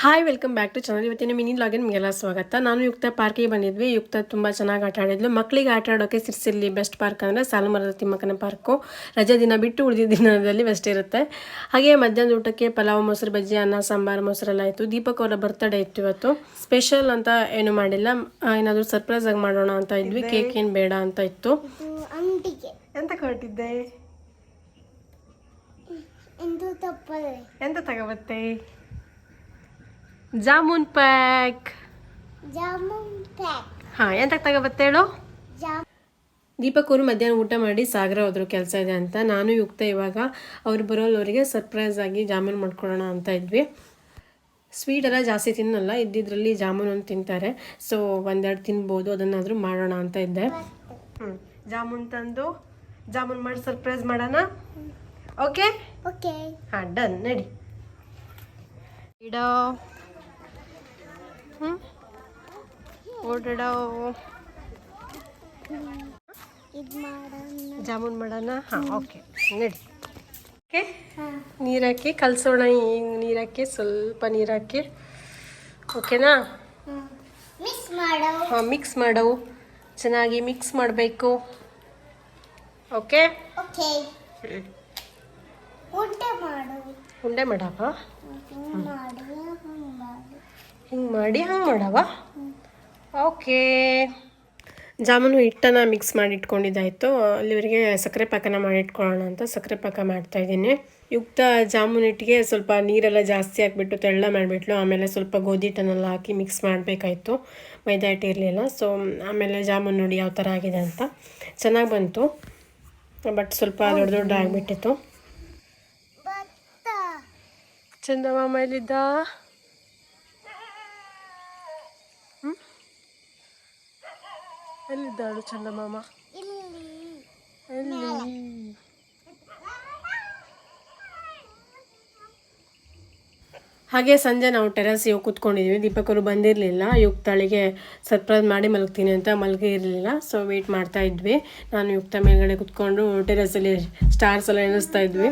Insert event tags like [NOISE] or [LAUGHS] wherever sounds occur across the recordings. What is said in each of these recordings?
Hi welcome back to channel ಇವತ್ತಿನ mini login ನಿಮಗೆಲ್ಲ ಸ್ವಾಗತ. ನಾನು ಯುಕ್ತ ಪಾರ್ಕಿಗೆ ಬಂದಿದ್ವಿ. ಯುಕ್ತ ತುಂಬ ಚೆನ್ನಾಗಿ ಆಟ ಆಡಿದ್ಲು. ಮಕ್ಕಳಿಗೆ ಆಟ ಆಡೋಕ್ಕೆ ಸಿರ್ಸಿಲ್ಲಿ ಬೆಸ್ಟ್ ಪಾರ್ಕ್ ಅಂದರೆ ಸಾಲುಮರದ ತಿಮ್ಮಕ್ಕನ ಪಾರ್ಕು ರಜೆ ದಿನ ಬಿಟ್ಟು ಉಳಿದ ದಿನದಲ್ಲಿ ಬೆಸ್ಟ್ ಇರುತ್ತೆ. ಹಾಗೆ ಮಧ್ಯಾಹ್ನದ ಊಟಕ್ಕೆ ಪಲಾವ್ ಮೊಸರು ಬಜ್ಜಿ ಅನ್ನ ಸಾಂಬಾರು ಮೊಸರೆಲ್ಲ ಇತ್ತು ದೀಪಕ್ ಅವರ ಬರ್ತ್ಡೇ ಇತ್ತು ಇವತ್ತು. ಸ್ಪೆಷಲ್ ಅಂತ ಏನು ಮಾಡಿಲ್ಲ. ಏನಾದರೂ ಸರ್ಪ್ರೈಸ್ ಆಗಿ ಮಾಡೋಣ ಅಂತ ಇದ್ವಿ. ಕೇಕ್ ಏನು ಬೇಡ ಅಂತ ಇತ್ತು. ಅಂಟಿಗೆ. ಎಂತ ಕೊಟ್ಟಿದ್ದೆ? ಎಂತ ತಗೋಬತ್ತೆ? ಜಾಮೂನ್ ಪ್ಯಾಕ್. ಜಾಮೂನ್ ಪ್ಯಾಕ್. ಹಾಂ ಎಂತ ತಗೋಬತ್ತೆ ಹೇಳು? ಜಾಮ್ ದೀಪಕ್ ಅವರು ಮಧ್ಯಾಹ್ನ ಊಟ ಮಾಡಿ ಸಾಗರ ಹೋದ್ರು ಕೆಲಸ ಇದೆ ಅಂತ. ನಾನು ಯುಕ್ತ ಇವಾಗ ಅವ್ರು ಬರೋಲ್ಲವರಿಗೆ ಸರ್ಪ್ರೈಸ್ ಆಗಿ ಜಾಮೂನ್ ಮಾಡ್ಕೊಳ್ಳೋಣ ಅಂತ ಇದ್ವಿ. ಸ್ವೀಟ್ ಎಲ್ಲ ಜಾಸ್ತಿ ತಿನ್ನಲ್ಲ ಇದ್ದಿದ್ರಲ್ಲಿ ಜಾಮೂನು ಒಂದು ತಿಂತಾರೆ. ಸೊ ಒಂದೆರಡು ತಿನ್ಬೋದು ಅದನ್ನಾದರೂ ಮಾಡೋಣ ಅಂತ ಇದ್ದೆ. ಹ್ಞೂ ಜಾಮೂನ್ ತಂದು ಜಾಮೂನ್ ಮಾಡಿ ಸರ್ಪ್ರೈಸ್ ಮಾಡೋಣ? ಓಕೆ ಓಕೆ ಹಾಂ ಡನ್ ನಡಿ. ಇಡೋ. ಓಡಾಡೋ. ಜಾಮೂನ್ ಮಾಡೋಣ? ಹಾಂ ಓಕೆ. ನಡಿ. ಓಕೆ. ನೀರಾಕಿ ಕಲಸೋಣ ನೀರಾಕಿ ಸ್ವಲ್ಪ ನೀರಾಕಿ. ಓಕೆನಾ? ಹಾ ಮಿಕ್ಸ್ ಮಾಡವು ಚೆನ್ನಾಗಿ ಮಿಕ್ಸ್ ಮಾಡಬೇಕು. ಓಕೆ? ಉಂಡೆ ಮಾಡವ ಹಿಂಗ್ ಮಾಡು ಹಂಗ್ ಮಾಡು ಹಿಂಗೆ ಮಾಡಿ ಹಂಗೆ ಮಾಡವ ಓಕೆ. ಜಾಮೂನು ಹಿಟ್ಟನ್ನು ಮಿಕ್ಸ್ ಮಾಡಿ ಇಟ್ಕೊಂಡಿದ್ದಾಯಿತು. ಅಲ್ಲಿವರೆಗೆ ಸಕ್ಕರೆ ಪಾಕನ ಮಾಡಿ ಇಟ್ಕೊಳ್ಳೋಣ ಅಂತ ಸಕ್ಕರೆ ಪಾಕ ಮಾಡ್ತಾ ಇದ್ದೀನಿ. ಯುಕ್ತ ಜಾಮೂನ್ ಹಿಟ್ಟಿಗೆ ಸ್ವಲ್ಪ ನೀರೆಲ್ಲ ಜಾಸ್ತಿ ಹಾಕ್ಬಿಟ್ಟು ತೆಳ್ಳ ಮಾಡಿಬಿಟ್ಲು. ಆಮೇಲೆ ಸ್ವಲ್ಪ ಗೋಧಿ ಹಿಟ್ಟನ್ನೆಲ್ಲ ಹಾಕಿ ಮಿಕ್ಸ್ ಮಾಡಬೇಕಾಯಿತು. ಮೈದಾ ಹಿಟ್ಟು ಇರಲಿಲ್ಲ. ಸೊ ಆಮೇಲೆ ಜಾಮೂನ್ ನೋಡಿ ಯಾವ ಥರ ಆಗಿದೆ ಅಂತ. ಚೆನ್ನಾಗಿ ಬಂತು. ಬಟ್ ಸ್ವಲ್ಪ ದೊಡ್ಡ ದೊಡ್ಡ ಆಗಿಬಿಟ್ಟಿತ್ತು. ಚಂದವ ಚಂದಮಾಮ ಎಲ್ಲಿದ್ದಾಳು ಚಂದಮಾಮ? ಇಲ್ಲಿ ಎಲ್ಲಿ? ಹಾಗೆ ಸಂಜೆ ನಾವು ಟೆರೆಸ್ ಇವಾಗ ಕೂತ್ಕೊಂಡಿದ್ವಿ ದೀಪಕರು ಬಂದಿರಲಿಲ್ಲ. ಯುಕ್ತಾಳಿಗೆ ಸರ್ಪ್ರೈಸ್ ಮಾಡಿ ಮಲಗ್ತೀನಿ ಅಂತ ಮಲಗಿರಲಿಲ್ಲ ಸೊ ವೇಟ್ ಮಾಡ್ತಾ ಇದ್ವಿ. ನಾನು ಯುಕ್ತ ಮೇಲ್ಗಡೆ ಕೂತ್ಕೊಂಡು ಟೆರಸಲ್ಲಿ ಸ್ಟಾರ್ಸ್ ಎಲ್ಲ ಎಣಿಸ್ತಾ ಇದ್ವಿ.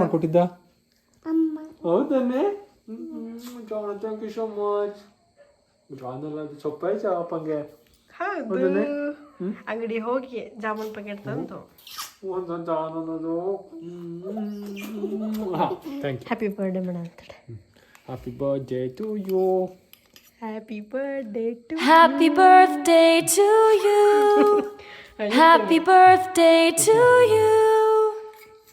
ಮಾಡ್ಕೊಟ್ಟಿದ್ದ? ಹೌದನ್ನೇ? Thank you so much John ಅಲ್ಲ ಅದು ಸೊಪ್ಪಾಯ್ತು ಅಪ್ಪಂಗೆ ಹೌದು ಅಂಗಡಿ ಹೋಗಿ ಜಾಮೂನ್ ಪ್ಯಾಕೆಟ್ ತಂದು ಒಂದು ಜಾನ್ ಅನ್ನೋದು thank you happy birthday madam ಅಂತಾಳೆ happy birthday to you happy birthday to Happy birthday to you. [LAUGHS] Happy birthday to you.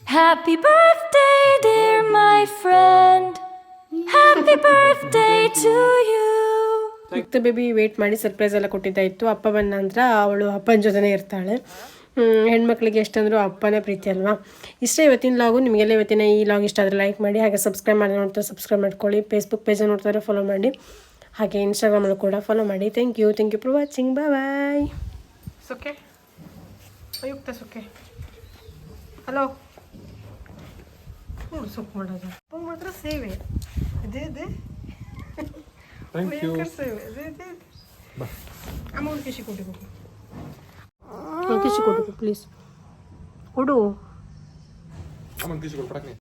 Happy birthday, dear my friend. Happy birthday to you. Yukta baby wait ಮಾಡಿ surprise ಎಲ್ಲ ಕೊಟ್ಟಿದ್ದಾಯಿತು ಅಪ್ಪ ಬಂದ ನಂತರ ಅವಳು ಅಪ್ಪನ ಜೊತೆನೇ ಇರ್ತಾಳೆ. ಹೆಣ್ಮಕ್ಳಿಗೆ ಎಷ್ಟಂದ್ರೂ ಅಪ್ಪನೇ ಪ್ರೀತಿ ಅಲ್ವಾ? ಇಷ್ಟೇ ಇವತ್ತಿನ ಲಾಗು ನಿಮಗೆಲ್ಲ ಇವತ್ತಿನ ಈ ಲಾಗ್ ಇಷ್ಟ ಆದರೆ ಲೈಕ್ ಮಾಡಿ, ಹಾಗೆ ಸಬ್ಸ್ಕ್ರೈಬ್ ಮಾಡಿ ನೋಡ್ತಾರೆ ಸಬ್ಸ್ಕ್ರೈಬ್ ಮಾಡ್ಕೊಳ್ಳಿ. ಫೇಸ್ಬುಕ್ ಪೇಜ್ ನೋಡ್ತಾರೆ ಫಾಲೋ ಮಾಡಿ. ಹಾಗೆ ಇನ್ಸ್ಟಾಗ್ರಾಮಲ್ಲೂ ಕೂಡ ಫಾಲೋ ಮಾಡಿ. Thank you thank you for watching bye ಸುಖೆ Yukta ಸುಖೆ ಹಲೋ ಹ್ಞೂ ಮಾಡೋದು. ಸೇವೆ. ಅದೇ ಅದೇ. Thank you. I'm on Kishi Kodu. Kishi Kodu, please. Kodu. I'm on Kishi Kodu.